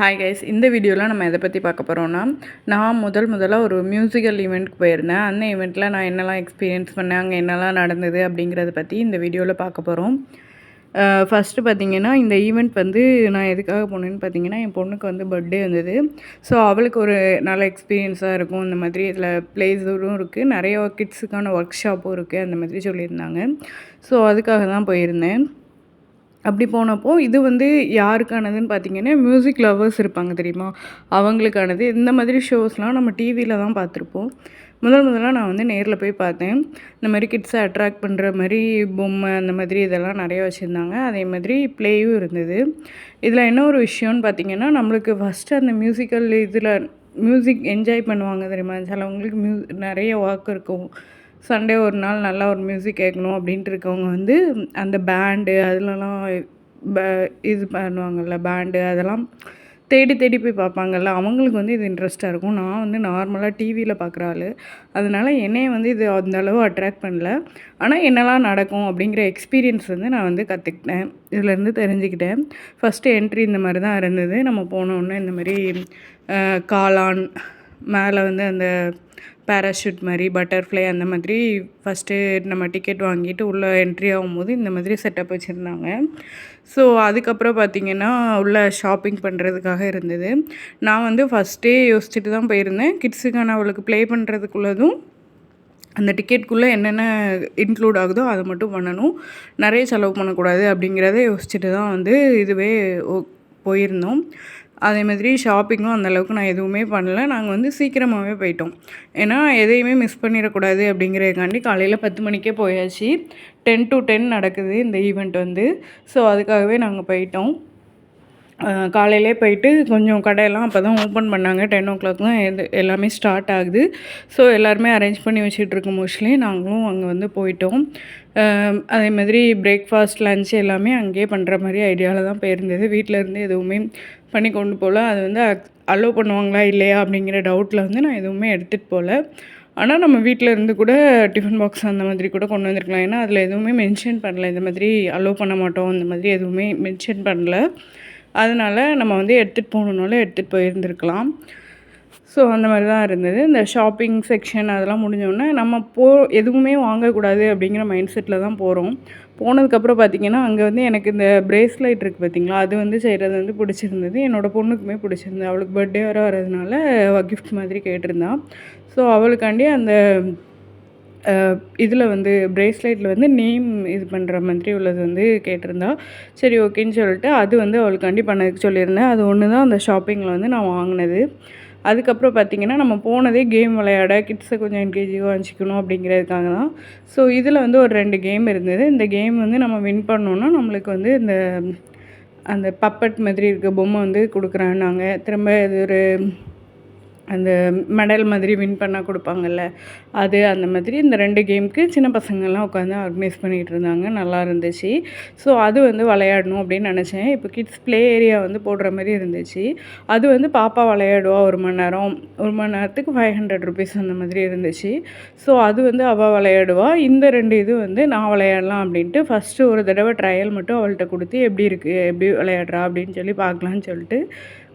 Hi guys இந்த வீடியோவில் நம்ம எதை பற்றி பார்க்க போகிறோன்னா நான் முதல் முதலாக ஒரு மியூசிக்கல் ஈவெண்ட்க்கு போயிருந்தேன். அந்த ஈவெண்ட்டில் நான் என்னெல்லாம் எக்ஸ்பீரியன்ஸ் பண்ணேன் அங்கே என்னெல்லாம் நடந்தது அப்படிங்கிறத பற்றி இந்த வீடியோவில் பார்க்க போகிறோம் ஃபஸ்ட்டு பார்த்திங்கன்னா இந்த ஈவெண்ட் வந்து நான் எதுக்காக போனேன்னு பார்த்தீங்கன்னா என் பொண்ணுக்கு வந்து பர்த்டே வந்தது. ஸோ அவளுக்கு ஒரு நல்ல எக்ஸ்பீரியன்ஸாக இருக்கும். இந்த மாதிரி இதில் ப்ளேஸரும் இருக்குது நிறைய கிட்ஸுக்கான ஒர்க் ஷாப்பும் இருக்குது அந்த மாதிரி சொல்லியிருந்தாங்க. ஸோ அதுக்காக தான் போயிருந்தேன். அப்படி போனப்போ இது வந்து யாருக்கானதுன்னு பார்த்தீங்கன்னா மியூசிக் லவ்வர்ஸ் இருப்பாங்க தெரியுமா? அவங்களுக்கானது. இந்த மாதிரி ஷோஸ்லாம் நம்ம டிவியில் தான் பார்த்துருப்போம். முதல் முதலாக நான் வந்து நேரில் போய் பார்த்தேன். இந்த மாதிரி கிட்ஸை அட்ராக்ட் பண்ணுற மாதிரி பொம்மை அந்த மாதிரி இதெல்லாம் நிறைய வச்சுருந்தாங்க. அதே மாதிரி ப்ளேயும் இருந்தது. இதில் என்ன ஒரு விஷயம்னு பார்த்தீங்கன்னா நம்மளுக்கு ஃபஸ்ட்டு அந்த மியூசிக்கல் இதில் மியூசிக் என்ஜாய் பண்ணுவாங்க தெரியுமா? சிலவங்களுக்கு மியூ நிறைய ஒர்க் இருக்கும். சண்டே ஒரு நாள் நல்லா ஒரு மியூசிக் கேட்கணும் அப்படின்ட்டு இருக்கவங்க வந்து அந்த பேண்டு அதிலலாம் ப இது பண்ணுவாங்கள்ல பேண்டு அதெல்லாம் தேடி தேடி போய் பார்ப்பாங்கல்ல அவங்களுக்கு வந்து இது இன்ட்ரெஸ்ட்டாக இருக்கும். நான் வந்து நார்மலாக டிவியில் பார்க்குற ஆள். அதனால் என்னையை வந்து இது அந்த அளவு அட்ராக்ட் பண்ணல. ஆனால் என்னெல்லாம் நடக்கும் அப்படிங்கிற எக்ஸ்பீரியன்ஸ் வந்து நான் வந்து கற்றுக்கிட்டேன் இதுலேருந்து தெரிஞ்சுக்கிட்டேன். ஃபஸ்ட்டு என்ட்ரி இந்த மாதிரி தான் இருந்தது. நம்ம போனோன்னே இந்த மாதிரி காளான் மேலே வந்து அந்த பேராஷூட் மாதிரி பட்டர்ஃப்ளை அந்த மாதிரி ஃபஸ்ட்டு நம்ம டிக்கெட் வாங்கிட்டு உள்ளே என்ட்ரி ஆகும்போது இந்த மாதிரி செட்டப் வச்சுருந்தாங்க. ஸோ அதுக்கப்புறம் பார்த்திங்கன்னா உள்ளே ஷாப்பிங் பண்ணுறதுக்காக இருந்தது. நான் வந்து ஃபஸ்ட்டே யோசிச்சுட்டு தான் போயிருந்தேன். கிட்ஸுக்கான அவளுக்கு ப்ளே பண்ணுறதுக்குள்ளதும் அந்த டிக்கெட்குள்ளே என்னென்ன இன்க்ளூட் ஆகுதோ அதை மட்டும் பண்ணணும். நிறைய செலவு பண்ணக்கூடாது அப்படிங்கிறத யோசிச்சுட்டு தான் வந்து இதுவே போயிருந்தோம். அதே மாதிரி ஷாப்பிங்கும் அந்தளவுக்கு நான் எதுவுமே பண்ணல. நாங்கள் வந்து சீக்கிரமாகவே போயிட்டோம். ஏன்னா எதையுமே மிஸ் பண்ணிடக்கூடாது அப்படிங்கிறதுக்காண்டி காலையில் பத்து மணிக்கே போயாச்சு. டென் டு டென் நடக்குது இந்த ஈவெண்ட் வந்து. ஸோ அதுக்காகவே நாங்கள் போயிட்டோம். காலையிலே போயிட்டு கொஞ்சம் கடையெல்லாம் அப்போ தான் ஓப்பன் பண்ணாங்க. டென் ஓ கிளாக் தான் எது எல்லாமே ஸ்டார்ட் ஆகுது. ஸோ எல்லாருமே அரேஞ்ச் பண்ணி வச்சுட்ருக்கோம் மோஸ்ட்லி நாங்களும் அங்கே வந்து போயிட்டோம். அதே மாதிரி பிரேக்ஃபாஸ்ட் லன்ச் எல்லாமே அங்கேயே பண்ணுற மாதிரி ஐடியாவில் தான் போயிருந்தது. வீட்டிலேருந்து எதுவுமே பண்ணி கொண்டு போகல. அது வந்து அலோவ் பண்ணுவாங்களா இல்லையா அப்படிங்கிற டவுட்டில் வந்து நான் எதுவுமே எடுத்துகிட்டு போகல. ஆனால் நம்ம வீட்டில் இருந்து கூட டிஃபன் பாக்ஸ் அந்த மாதிரி கூட கொண்டு வந்திருக்கலாம். ஏன்னா அதில் எதுவுமே மென்ஷன் பண்ணல. இந்த மாதிரி அலோவ் பண்ண மாட்டோம். அந்த மாதிரி எதுவுமே மென்ஷன் பண்ணல. அதனால் நம்ம வந்து எடுத்துகிட்டு போகணுன்னாலும் எடுத்துகிட்டு போயிருந்துருக்கலாம். ஸோ அந்த மாதிரி தான் இருந்தது. இந்த ஷாப்பிங் செக்ஷன் அதெல்லாம் முடிஞ்சோடனே நம்ம போ எதுவுமே வாங்கக்கூடாது அப்படிங்கிற மைண்ட் செட்டில் தான் போகிறோம் போனதுக்கப்புறம் பார்த்திங்கன்னா அங்கே வந்து எனக்கு இந்த ப்ரேஸ்லைட் இருக்குது பார்த்திங்களா அது வந்து செய்கிறது வந்து பிடிச்சிருந்தது. என்னோடய பொண்ணுக்குமே பிடிச்சிருந்தது. அவளுக்கு பர்த்டே வர வரதுனால கிஃப்ட் மாதிரி கேட்டிருந்தான் ஸோ அவளுக்காண்டி அந்த இதில் வந்து ப்ரேஸ்லெட்டில் வந்து நேம் இது பண்ணுற மாதிரி உள்ளது வந்து கேட்டிருந்தா. சரி ஓகேன்னு சொல்லிட்டு அது வந்து அவளுக்காண்டி பண்ணதுக்கு சொல்லியிருந்தேன். அது ஒன்று தான் அந்த ஷாப்பிங்கில் வந்து நான் வாங்கினது. அதுக்கப்புறம் பார்த்திங்கன்னா நம்ம போனதே கேம் விளையாட கிட்ஸை கொஞ்சம் என்கேஜிவாக வச்சுக்கணும் அப்படிங்கிறதுக்காக தான் ஸோ இதில் வந்து ஒரு ரெண்டு கேம் இருந்தது. இந்த கேம் வந்து நம்ம வின் பண்ணோன்னா நம்மளுக்கு வந்து இந்த அந்த பப்பட் மாதிரி இருக்க பொம்மை வந்து கொடுக்குறான்னாங்க. திரும்ப இது ஒரு அந்த மெடல் மாதிரி வின் பண்ணால் கொடுப்பாங்கல்ல அது அந்த மாதிரி இந்த ரெண்டு கேமுக்கு சின்ன பசங்கள்லாம் உட்காந்து ஆர்கனைஸ் பண்ணிகிட்டு இருந்தாங்க. நல்லா இருந்துச்சு. ஸோ அது வந்து விளையாடணும் அப்படின்னு நினச்சேன். இப்போ கிட்ஸ் ப்ளே ஏரியா வந்து போடுற மாதிரி இருந்துச்சு. அது வந்து பாப்பா விளையாடுவா ஒரு மணி நேரம். ஒரு மணி நேரத்துக்கு ஃபைவ் ஹண்ட்ரட் ருபீஸ் அந்த மாதிரி இருந்துச்சு. ஸோ அது வந்து அவள் விளையாடுவா. இந்த ரெண்டு இது வந்து நான் விளையாடலாம் அப்படின்ட்டு ஃபஸ்ட்டு ஒரு தடவை ட்ரையல் மட்டும் அவள்கிட்ட கொடுத்து எப்படி இருக்குது எப்படி விளையாடுறா அப்படின்னு சொல்லி பார்க்கலான்னு சொல்லிட்டு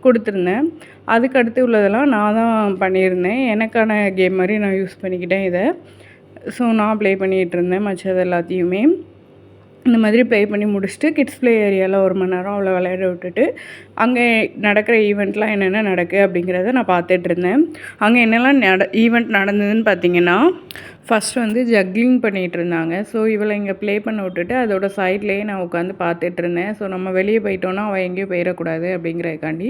கொடுத்துருந்தேன். அதுக்கு அடுத்து உள்ளதெல்லாம் நான் தான் பண்ணியிருந்தேன். எனக்கான கேம் மாதிரி நான் யூஸ் பண்ணிக்கிட்டேன் இதை. ஸோ நான் ப்ளே பண்ணிகிட்டு இருந்தேன் மற்றது எல்லாத்தையுமே. இந்த மாதிரி ப்ளே பண்ணி முடிச்சுட்டு கிட்ஸ் ப்ளே ஏரியாவில் ஒரு மணி நேரம் அவ்வளோ விளையாட விட்டுட்டு அங்கே நடக்கிற ஈவெண்ட்லாம் என்னென்ன நடக்குது அப்படிங்கிறத நான் பார்த்துட்ருந்தேன் அங்கே என்னெல்லாம் நட ஈவெண்ட் நடந்ததுன்னு பார்த்தீங்கன்னா ஃபஸ்ட் வந்து ஜக்லிங் பண்ணிகிட்டு இருந்தாங்க. ஸோ இவளை இங்கே ப்ளே பண்ண விட்டுட்டு அதோட சைட்லேயே நான் உட்காந்து பார்த்துட்டு இருந்தேன். ஸோ நம்ம வெளியே போயிட்டோன்னா அவள் எங்கேயும் போயிடக்கூடாது அப்படிங்கிறதுக்காண்டி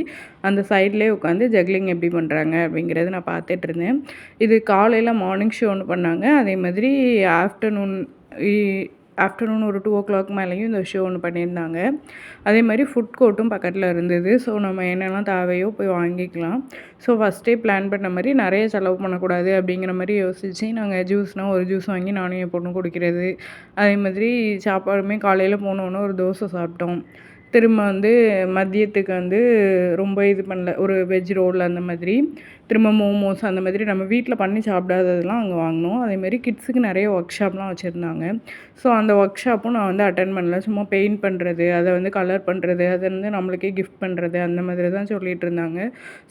அந்த சைட்லேயே உட்காந்து ஜக்லிங் எப்படி பண்ணுறாங்க அப்படிங்கிறது நான் பார்த்துட்டு இருந்தேன். இது காலையில் மார்னிங் ஷோ ஒன்று பண்ணாங்க. அதே மாதிரி ஆஃப்டர்நூன் ஆஃப்டர்நூன் ஒரு டூ ஓ கிளாக் மேலேயும் இந்த ஷோ ஒன்று பண்ணியிருந்தாங்க. அதே மாதிரி ஃபுட் கோர்ட்டும் பக்கத்தில் இருந்தது. ஸோ நம்ம என்னெல்லாம் தேவையோ போய் வாங்கிக்கலாம். ஸோ ஃபஸ்ட்டே பிளான் பண்ண மாதிரி நிறைய செலவு பண்ணக்கூடாது அப்படிங்கிற மாதிரி யோசித்து நாங்கள் ஜூஸ்னால் ஒரு ஜூஸ் வாங்கி நானும் என் பொண்ணு குடிக்கிறது. அதே மாதிரி சாப்பாடுமே காலையில் போனோன்னே ஒரு தோசை சாப்பிட்டோம். திரும்ப வந்து மதியத்துக்கு வந்து ரொம்ப இது பண்ணல. ஒரு வெஜ் ரோல் அந்த மாதிரி திரும்ப மோமோஸ் அந்த மாதிரி நம்ம வீட்டில் பண்ணி சாப்பிடாததெல்லாம் அங்கே வாங்கினோம். அதேமாரி கிட்ஸுக்கு நிறைய ஒர்க் ஷாப்லாம் வச்சுருந்தாங்க. ஸோ அந்த ஒர்க் ஷாப்பும் நான் வந்து அட்டன் பண்ணல. சும்மா பெயிண்ட் பண்ணுறது அதை வந்து கலர் பண்ணுறது அதை வந்து நம்மளுக்கே கிஃப்ட் பண்ணுறது அந்த மாதிரி தான் சொல்லிகிட்டு இருந்தாங்க.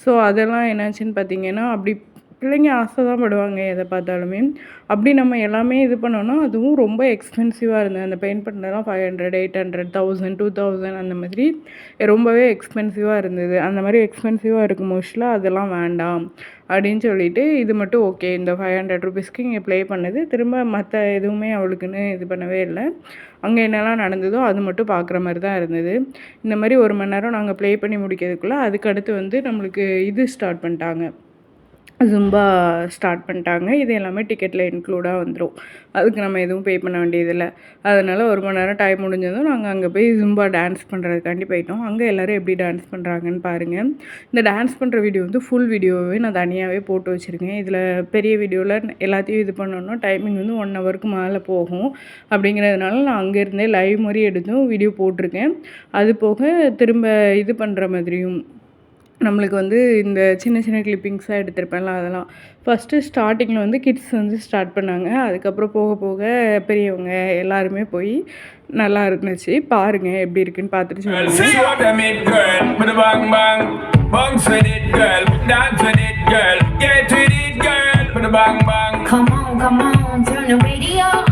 ஸோ அதெல்லாம் என்னாச்சுன்னு பார்த்தீங்கன்னா அப்படி பிள்ளைங்க ஆசை தான் படுவாங்க எதை பார்த்தாலுமே. அப்படி நம்ம எல்லாமே இது பண்ணோன்னா அதுவும் ரொம்ப எக்ஸ்பென்சிவாக இருந்தது. அந்த பெயிண்ட் பண்ணலாம் five hundred eight hundred thousand two thousand அந்த மாதிரி ரொம்பவே எக்ஸ்பென்சிவாக இருந்தது. அந்த மாதிரி எக்ஸ்பென்சிவாக இருக்கும் மோஸ்ட்லாக அதெல்லாம் வேண்டாம் அப்படின்னு சொல்லிட்டு இது மட்டும் ஓகே இந்த ஃபைவ் ஹண்ட்ரட் ருபீஸ்க்கு இங்கே ப்ளே பண்ணது. திரும்ப மற்ற எதுவுமே அவளுக்குன்னு இது பண்ணவே இல்லை. அங்கே என்னெல்லாம் நடந்ததோ அது மட்டும் பார்க்குற மாதிரி தான் இருந்தது. இந்த மாதிரி ஒரு மணி நேரம் நாங்கள் ப்ளே பண்ணி முடிக்கிறதுக்குள்ளே அதுக்கடுத்து வந்து நம்மளுக்கு இது ஸ்டார்ட் பண்ணிட்டாங்க. ஜும்பா ஸ்டார்ட் பண்ணிட்டாங்க. இது எல்லாமே டிக்கெட்டில் இன்க்ளூடாக வந்துடும் அதுக்கு நம்ம எதுவும் பே பண்ண வேண்டியதில்லை. அதனால் ஒரு மணி நேரம் டைம் முடிஞ்சதும் நாங்கள் அங்கே போய் ஜும்பா டான்ஸ் பண்ணுறதுக்காண்டி போயிட்டோம். அங்கே எல்லோரும் எப்படி டான்ஸ் பண்ணுறாங்கன்னு பாருங்கள் இந்த டான்ஸ் பண்ணுற வீடியோ வந்து ஃபுல் வீடியோவே நான் தனியாகவே போட்டு வச்சுருக்கேன். இதில் பெரிய வீடியோவில் எல்லாத்தையும் இது பண்ணணும்னா டைமிங் வந்து ஒன் ஹவருக்கு மேலே போகும். அப்படிங்கிறதுனால நான் அங்கேருந்தே லைவ் மாதிரி எடுத்தும் வீடியோ போட்டிருக்கேன். அது போக திரும்ப இது பண்ணுற மாதிரியும் நம்மளுக்கு வந்து இந்த சின்ன சின்ன கிளிப்பிங்ஸாக எடுத்திருப்பேன்ல அதெல்லாம். ஃபஸ்ட்டு ஸ்டார்டிங்கில் வந்து கிட்ஸ் வந்து ஸ்டார்ட் பண்ணாங்க. அதுக்கப்புறம் போக போக பெரியவங்க எல்லாருமே போய் நல்லா இருந்துச்சு. பாருங்கள் எப்படி இருக்குன்னு பார்த்துட்டு சொல்லுங்கள் जाना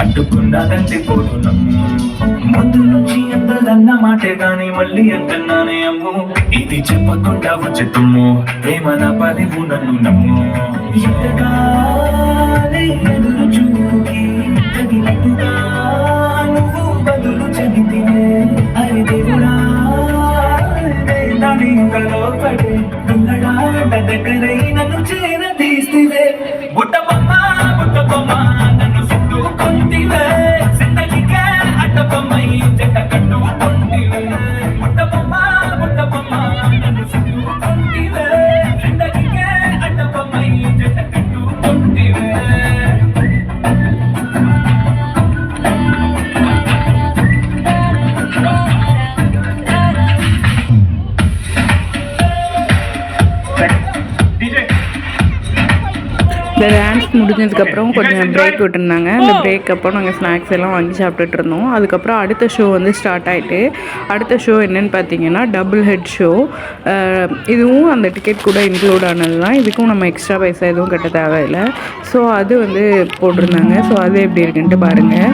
అడ్డుకున్న తండ్రిపోతున్నా నుంచి ఎంతదన్న మాటే గాని మళ్ళీ ఎంతన్నానే అమ్ము. ఇది చెప్పకుండా వచ్చి తుమ్ము ప్రేమ నా పని నన్ను నమ్ము. ఎదురు చూపుకి నువ్వు బదులు చెబితే అరే దేవుడా దగ్గరై నన్ను బుట్ట బొమ్మ బుట్ట బొమ్మ నన్ను Thank you. முடிஞ்சதுக்கப்புறம் கொஞ்சம் பிரேக் விட்டுருந்தாங்க. அந்த பிரேக் அப்போ நாங்கள் ஸ்நாக்ஸ் எல்லாம் வாங்கி சாப்பிட்டுட்டு இருந்தோம். அதுக்கப்புறம் அடுத்த ஷோ வந்து ஸ்டார்ட் ஆகிட்டு அடுத்த ஷோ என்னென்னு பார்த்தீங்கன்னா டபுள் ஹெட் ஷோ இதுவும் அந்த டிக்கெட் கூட இன்க்ளூட் ஆனது தான் இதுக்கும் நம்ம எக்ஸ்ட்ரா பைசா எதுவும் கட்ட தேவையில்லை. ஸோ அது வந்து போட்டிருந்தாங்க. ஸோ அது எப்படி இருக்குன்ட்டு பாருங்கள்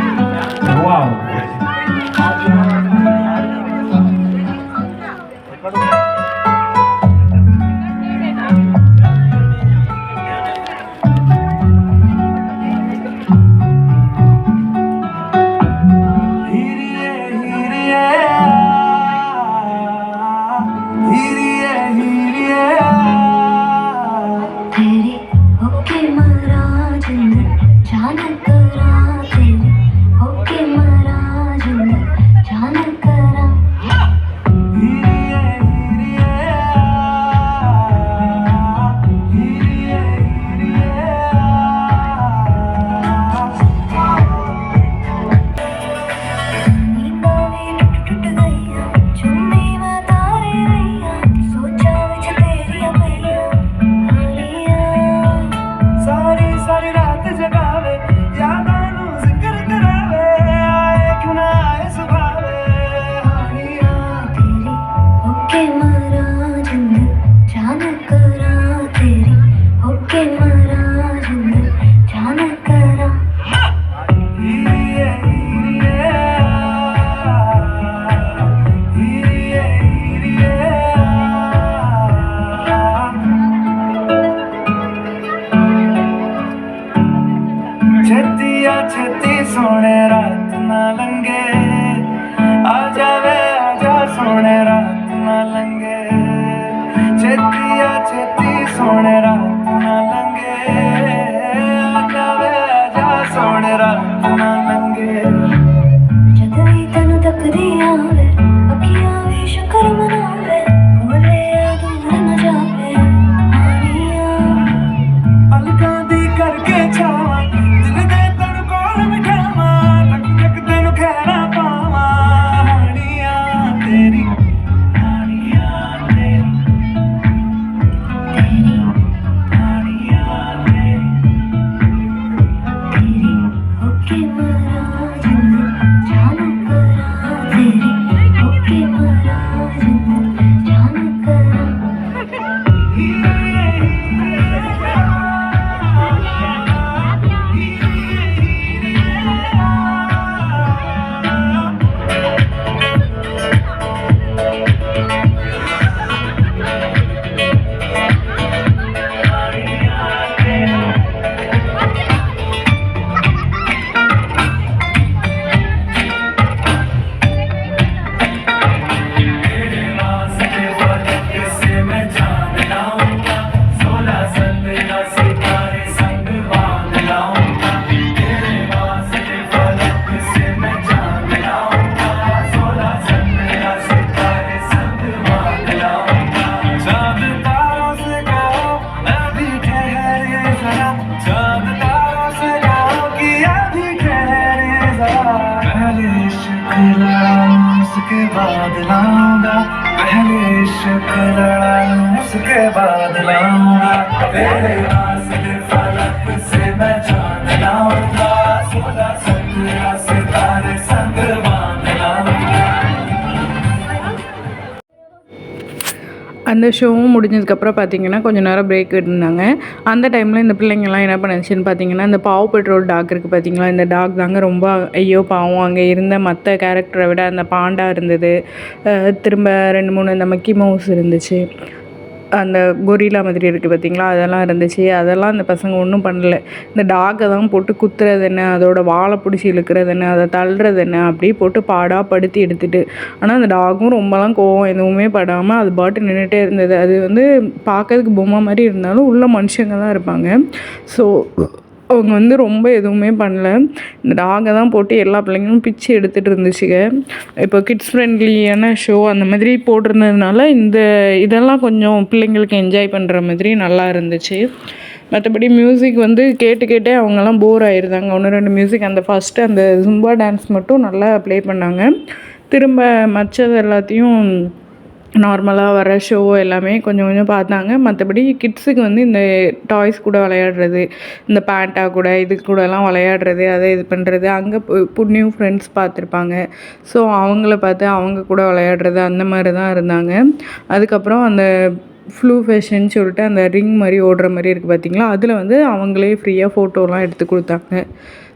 उसके बाद लाऊंगा तेरे वास्ते फलक से मैं जान लाऊंगा सोलह सत्रह सितारे संग बांध लाऊंगा அந்த ஷோவும் முடிஞ்சதுக்கப்புறம் பார்த்தீங்கன்னா கொஞ்சம் நேரம் பிரேக் இருந்தாங்க அந்த டைமில் இந்த பிள்ளைங்கள்லாம் என்ன பண்ணுச்சுன்னு பார்த்தீங்கன்னா இந்த பாவ் பெட்ரோல் டாக் இருக்குது பார்த்தீங்களா இந்த டாக் தாங்க ரொம்ப ஐயோ பாவம் அங்கே இருந்த மற்ற கேரக்டரை விட அந்த பாண்டா இருந்தது அஹ் திரும்ப ரெண்டு மூணு இந்த மக்கி மவுஸ் இருந்துச்சு அந்த கொரிலா மாதிரி இருக்குது பார்த்தீங்களா அதெல்லாம் இருந்துச்சு. அதெல்லாம் அந்த பசங்க ஒன்றும் பண்ணலை. இந்த டாகை தான் போட்டு குத்துறது என்ன? அதோட வாழை பிடிச்சி இழுக்கிறது என்ன? அதை தள்ளுறது என்ன? அப்படியே போட்டு பாடாக படுத்தி எடுத்துட்டு. ஆனால் அந்த டாகும் ரொம்பலாம் கோவம். எதுவுமே படாமல் அது பாட்டு நின்றுட்டே இருந்தது. அது வந்து பார்க்கறதுக்கு பொம்மை மாதிரி இருந்தாலும் உள்ள மனுஷங்க தான் இருப்பாங்க. ஸோ அவங்க வந்து ரொம்ப எதுவுமே பண்ணல. இந்த டாகை தான் போட்டு எல்லா பிள்ளைங்களும் பிச்சு எடுத்துகிட்டு இருந்துச்சுங்க இப்போ கிட்ஸ் ஃப்ரெண்ட்லியான ஷோ அந்த மாதிரி போட்டிருந்ததுனால இந்த இதெல்லாம் கொஞ்சம் பிள்ளைங்களுக்கு என்ஜாய் பண்ணுற மாதிரி நல்லா இருந்துச்சு. மற்றபடி மியூசிக் வந்து கேட்டு கேட்டே அவங்கெல்லாம் போர் ஆயிருந்தாங்க. ஒன்று ரெண்டு மியூசிக் அந்த ஃபஸ்ட்டு அந்த ஜும்பா டான்ஸ் மட்டும் நல்லா ப்ளே பண்ணாங்க. திரும்ப மற்றது எல்லாத்தையும் நார்மலாக வர ஷோ எல்லாமே கொஞ்சம் கொஞ்சம் பார்த்தாங்க. மற்றபடி கிட்ஸுக்கு வந்து இந்த டாய்ஸ் கூட விளையாடுறது இந்த பேண்டா கூட இது கூடலாம் விளையாடுறது அதை இது பண்ணுறது அங்கே புண்ணியும் ஃப்ரெண்ட்ஸ் பார்த்துருப்பாங்க. ஸோ அவங்கள பார்த்து அவங்க கூட விளையாடுறது அந்த மாதிரி தான் இருந்தாங்க. அதுக்கப்புறம் அந்த ஃப்ளூ ஃபேஷன் சொல்லிட்டு அந்த ரிங் மாதிரி ஓடுற மாதிரி இருக்குது பார்த்தீங்களா அதில் வந்து அவங்களே ஃப்ரீயாக ஃபோட்டோலாம் எடுத்து கொடுத்தாங்க.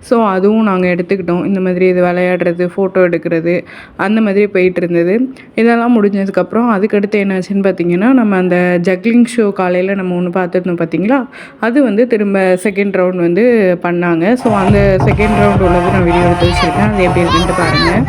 ஸோ அதுவும் நாங்கள் எடுத்துக்கிட்டோம். இந்த மாதிரி இது விளையாடுறது ஃபோட்டோ எடுக்கிறது அந்த மாதிரி போயிட்டு இருந்தது இதெல்லாம் முடிஞ்சதுக்கப்புறம் அதுக்கடுத்து என்னாச்சுன்னு பார்த்தீங்கன்னா நம்ம அந்த ஜக்லிங் ஷோ காலையில் நம்ம ஒன்று பார்த்துருந்தோம் பார்த்தீங்களா அது வந்து திரும்ப செகண்ட் ரவுண்ட் வந்து பண்ணாங்க. ஸோ அந்த செகண்ட் ரவுண்ட் உள்ளது நான் வீடியோ எடுத்து வச்சுருக்கேன். அது எப்படி இருக்குன்ட்டு பாருங்கள்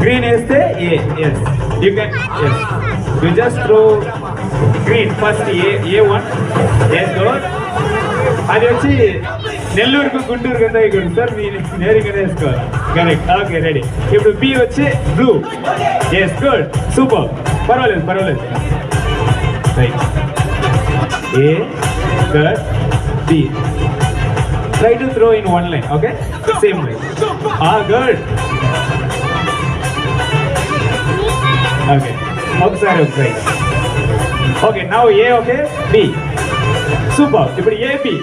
గ్రీన్ వేస్తే A S you can S you just throw green first A A one A good అది వచ్చి నెల్లూరుకు గుంటూరుకు ఎంత ఇక్కడ సార్ మీరు నేరుగా వేసుకోవాలి కరెక్ట్ ఓకే రెడీ ఇప్పుడు బి వచ్చి బ్లూ ఎస్ గుడ్ సూపర్ పర్వాలేదు పర్వాలేదు. Right A good, B try to throw in one line okay same line Ah, good. Okay. ఒకసారి ఒకసారి okay now A okay B super ఇప్పుడు A B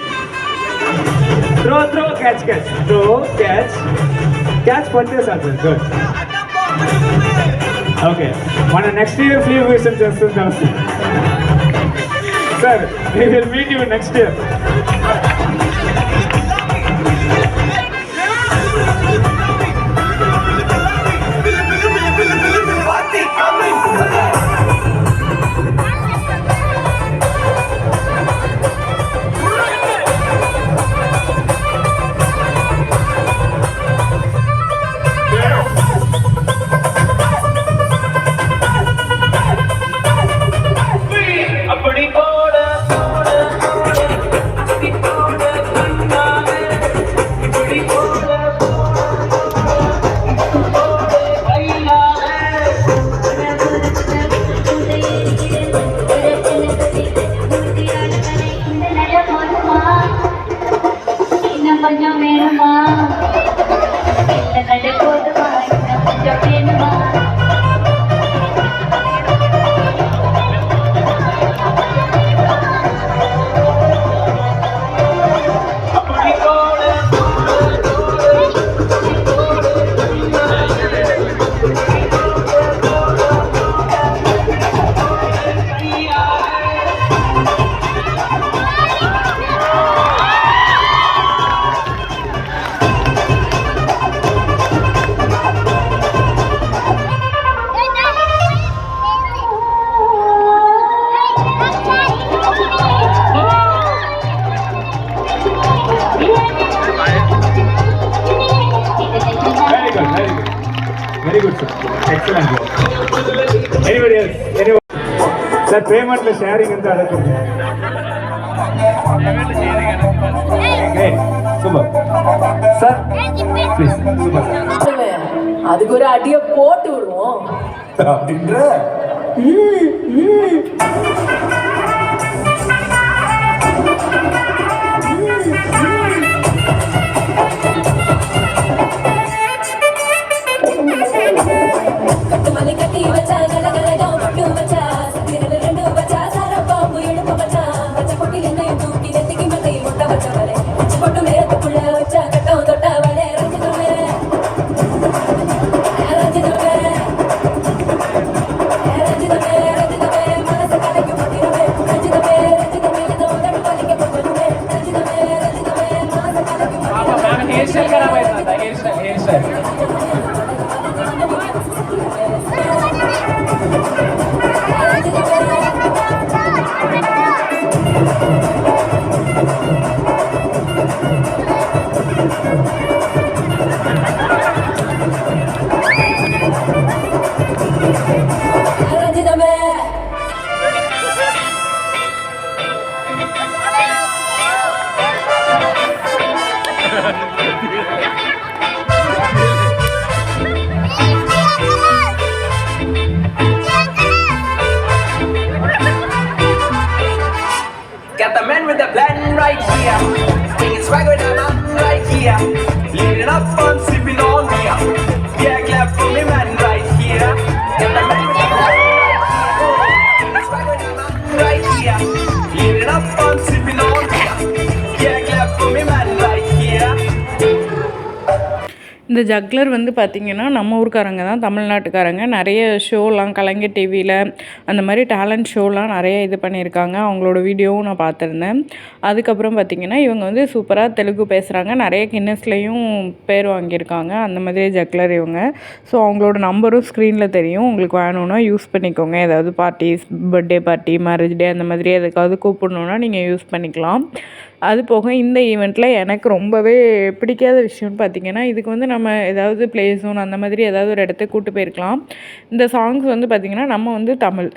throw throw catch catch throw catch catch పడితే sir good okay మన next year flea visit చేస్తుంటాం sir we will meet you next year அப்படி போட anybody else any sir பேமெண்ட்ல sharing வந்து அழைச்சிருங்க super sir please super sir அதுக்கு ஒரு அடிய போட்டு விடுவோம். அப்படின்ற? மலை கட்டி வச்சா கலகலகம் பட்டு இந்த ஜக்லர் வந்து பார்த்திங்கன்னா நம்ம ஊருக்காரங்க தான் தமிழ்நாட்டுக்காரங்க. நிறைய ஷோலாம் கலைஞர் டிவியில் அந்த மாதிரி டேலண்ட் ஷோலாம் நிறைய இது பண்ணியிருக்காங்க. அவங்களோட வீடியோவும் நான் பார்த்துருந்தேன். அதுக்கப்புறம் பார்த்திங்கன்னா இவங்க வந்து சூப்பராக தெலுங்கு பேசுகிறாங்க நிறைய கின்னஸ்லேயும் பேர் வாங்கியிருக்காங்க. அந்த மாதிரி ஜக்லர் இவங்க. ஸோ அவங்களோட நம்பரும் ஸ்க்ரீனில் தெரியும். உங்களுக்கு வேணும்னா யூஸ் பண்ணிக்கோங்க. ஏதாவது parties birthday party marriage day அந்த மாதிரி எதுக்காவது கூப்பிடணுன்னா நீங்கள் யூஸ் பண்ணிக்கலாம். அது போக இந்த ஈவெண்ட்டில் எனக்கு ரொம்பவே பிடிக்காத விஷயம்னு பார்த்தீங்கன்னா இதுக்கு வந்து நம்ம ஏதாவது ப்ளே ஜோன் அந்த மாதிரி ஏதாவது ஒரு இடத்த கூட்டு போயிருக்கலாம். இந்த சாங்ஸ் வந்து பார்த்திங்கன்னா நம்ம வந்து தமிழ்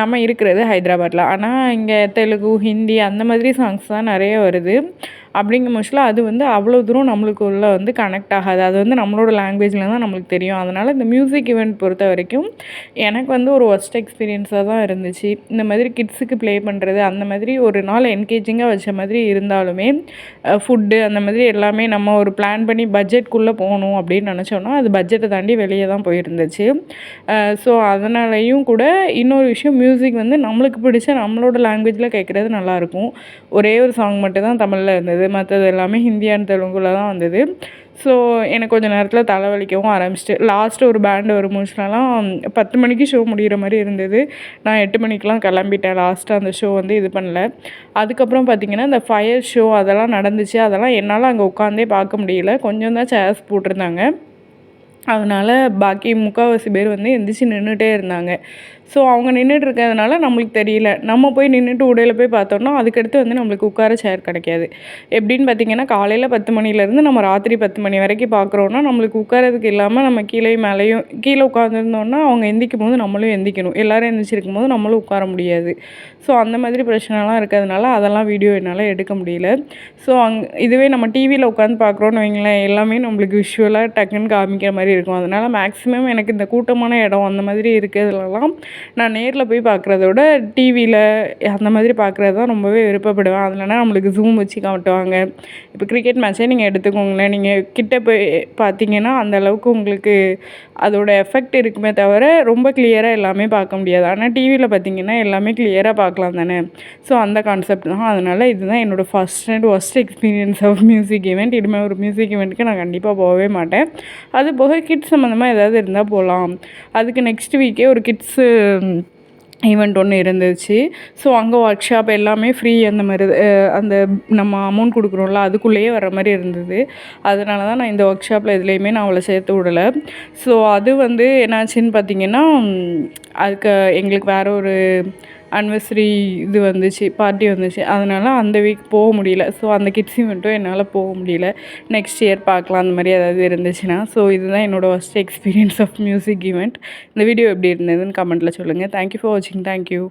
நம்ம இருக்கிறது ஹைதராபாத்தில் ஆனால் இங்கே தெலுங்கு ஹிந்தி அந்த மாதிரி சாங்ஸ் தான் நிறைய வருது. அப்படிங்கும் பட்சத்தில் அது வந்து அவ்வளோ தூரம் நம்மளுக்கு உள்ள வந்து கனெக்ட் ஆகாது. அது வந்து நம்மளோட லாங்குவேஜில் தான் நம்மளுக்கு தெரியும். அதனால் இந்த மியூசிக் ஈவெண்ட் பொறுத்த வரைக்கும் எனக்கு வந்து ஒரு ஒஸ்ட் எக்ஸ்பீரியன்ஸாக தான் இருந்துச்சு. இந்த மாதிரி கிட்ஸுக்கு ப்ளே பண்ணுறது அந்த மாதிரி ஒரு நாள் என்கேஜிங்காக வச்ச மாதிரி இருந்தாலுமே ஃபுட்டு அந்த மாதிரி எல்லாமே நம்ம ஒரு பிளான் பண்ணி பட்ஜெட்குள்ளே போகணும் அப்படின்னு நினச்சோன்னா அது பட்ஜெட்டை தாண்டி வெளியே தான் போயிருந்துச்சு. ஸோ அதனாலையும் கூட இன்னொரு விஷயம் மியூசிக் வந்து நம்மளுக்கு பிடிச்ச நம்மளோட லாங்குவேஜில் கேட்குறது நல்லாயிருக்கும் ஒரே ஒரு சாங் மட்டும் தான் தமிழில் இருந்தது. மற்றது எல்லாமே ஹிந்தி அண்ட் தெலுங்குல தான் வந்தது. ஸோ எனக்கு கொஞ்சம் நேரத்தில் தலைவலிக்கவும் ஆரம்பிச்சிட்டு லாஸ்ட்டு ஒரு பேண்டு ஒரு மூச்சுலலாம் பத்து மணிக்கு ஷோ முடிகிற மாதிரி இருந்தது. நான் எட்டு மணிக்கெலாம் கிளம்பிட்டேன். லாஸ்ட்டாக அந்த ஷோ வந்து இது பண்ணல. அதுக்கப்புறம் பார்த்திங்கன்னா இந்த ஃபயர் ஷோ அதெல்லாம் நடந்துச்சு. அதெல்லாம் என்னால் அங்கே உட்காந்தே பார்க்க முடியல. கொஞ்சம் தான் சேர்ஸ் போட்டிருந்தாங்க. அதனால் பாக்கி முக்கால்வாசி பேர் வந்து எந்திரிச்சு நின்றுட்டே இருந்தாங்க. ஸோ அவங்க நின்றுட்டு இருக்கிறதுனால நம்மளுக்கு தெரியல. நம்ம போய் நின்றுட்டு உடையில் போய் பார்த்தோம்னா அதுக்கடுத்து வந்து நம்மளுக்கு உட்கார சேர் கிடைக்காது. எப்படின்னு பார்த்தீங்கன்னா காலையில் பத்து மணிலேருந்து நம்ம ராத்திரி பத்து மணி வரைக்கும் பார்க்குறோன்னா நம்மளுக்கு உட்காரதுக்கு இல்லாமல் நம்ம கீழே மேலேயும் கீழே உட்காந்துருந்தோன்னா அவங்க எந்திக்கும் போது நம்மளும் எந்திக்கணும். எல்லோரும் எந்திரிச்சிருக்கும் போது நம்மளும் உட்கார முடியாது. ஸோ அந்த மாதிரி பிரச்சனைலாம் இருக்கிறதுனால அதெல்லாம் வீடியோ என்னால் எடுக்க முடியல. ஸோ அங் இதுவே நம்ம டிவியில் உட்காந்து பார்க்குறோன்னு வைங்களேன் எல்லாமே நம்மளுக்கு விஷுவலாக டக்குன்னு காமிக்கிற மாதிரி இருக்கும். அதனால் மேக்ஸிமம் எனக்கு இந்த கூட்டமான இடம் அந்த மாதிரி இருக்கிறதுலலாம் நான் நேரில் போய் பார்க்குறத விட டிவியில் அந்த மாதிரி பார்க்குறது தான் ரொம்பவே விருப்பப்படுவேன். அதுலனா நம்மளுக்கு ஜூம் வச்சு காட்டுவாங்க. இப்போ கிரிக்கெட் மேட்ச்சே நீங்கள் எடுத்துக்கோங்களேன். நீங்கள் கிட்ட போய் பார்த்தீங்கன்னா அந்த அளவுக்கு உங்களுக்கு அதோட எஃபெக்ட் இருக்குமே தவிர ரொம்ப கிளியராக எல்லாமே பார்க்க முடியாது. ஆனால் டிவியில் பார்த்தீங்கன்னா எல்லாமே கிளியராக பார்க்கலாம் தானே. ஸோ அந்த கான்செப்ட் தான். அதனால் இதுதான் என்னோடய first and worst experience of music event இனிமேல் ஒரு மியூசிக் ஈவெண்ட்டுக்கு நான் கண்டிப்பாக போகவே மாட்டேன். அது போக கிட்ஸ் சம்மந்தமாக ஏதாவது இருந்தால் போகலாம் அதுக்கு நெக்ஸ்ட் வீக்கே ஒரு கிட்ஸு ஈவெண்ட் ஒன்று இருந்துச்சு. ஸோ அங்கே ஒர்க் ஷாப் எல்லாமே ஃப்ரீ அந்த மாதிரி அந்த நம்ம அமௌண்ட் கொடுக்குறோம்ல அதுக்குள்ளேயே வர மாதிரி இருந்தது. அதனால தான் நான் இந்த ஒர்க் ஷாப்பில் எதுலேயுமே நான் அவளை சேர்த்து விடலை. ஸோ அது வந்து என்னாச்சுன்னு பார்த்தீங்கன்னா அதுக்கு எங்களுக்கு வேறு ஒரு அனிவர்சரி இது வந்துச்சு பார்ட்டி வந்துச்சு. அதனால் அந்த வீக் போக முடியல. ஸோ அந்த கிட்ஸ் மட்டும் என்னால் போக முடியல. நெக்ஸ்ட் இயர் பார்க்கலாம் அந்த மாதிரி ஏதாவது இருந்துச்சுன்னா. ஸோ இதுதான் என்னோடய first experience of music event இந்த வீடியோ எப்படி இருந்ததுன்னு கமெண்ட்டில் சொல்லுங்கள் தேங்க்யூ ஃபார் வாட்சிங் தேங்க்யூ